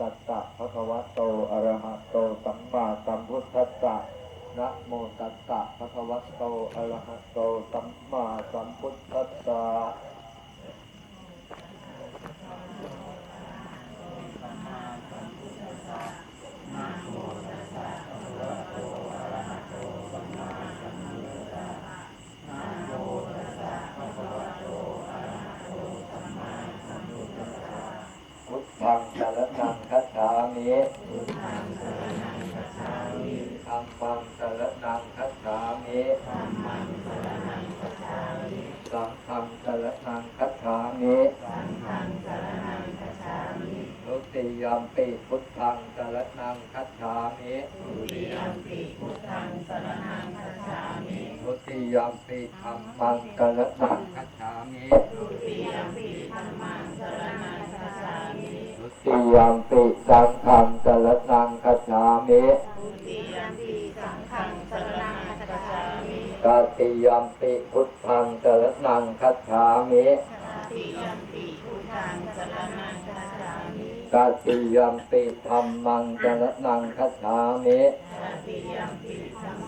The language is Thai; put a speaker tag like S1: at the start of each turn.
S1: ตัสสะภะคะวะโตอะระหะโตสัมมาสัมพุทธัสสะนะโมตัสสะภะคะวะโตอะระหะโตสัมมาสัมพุทธัสสะ พุทธังสารนังคัจ ฉามิธรรมังสารนังคัจฉามิสังฆังสารนังคัจฉามิทุติยมปีพุทธังสารนังคัจฉามิทุติยมปีธรรมังสารนังคัจฉามิทุติยมปีสังฆังสารนังคัจฉามิ ทุติยมปีสังฆังสารนังคัจฉามิตติยมปีพุทธังสารนังคัจฉามิตติยมปีธรรมังสารนังคัจฉามิตติยมปีสัง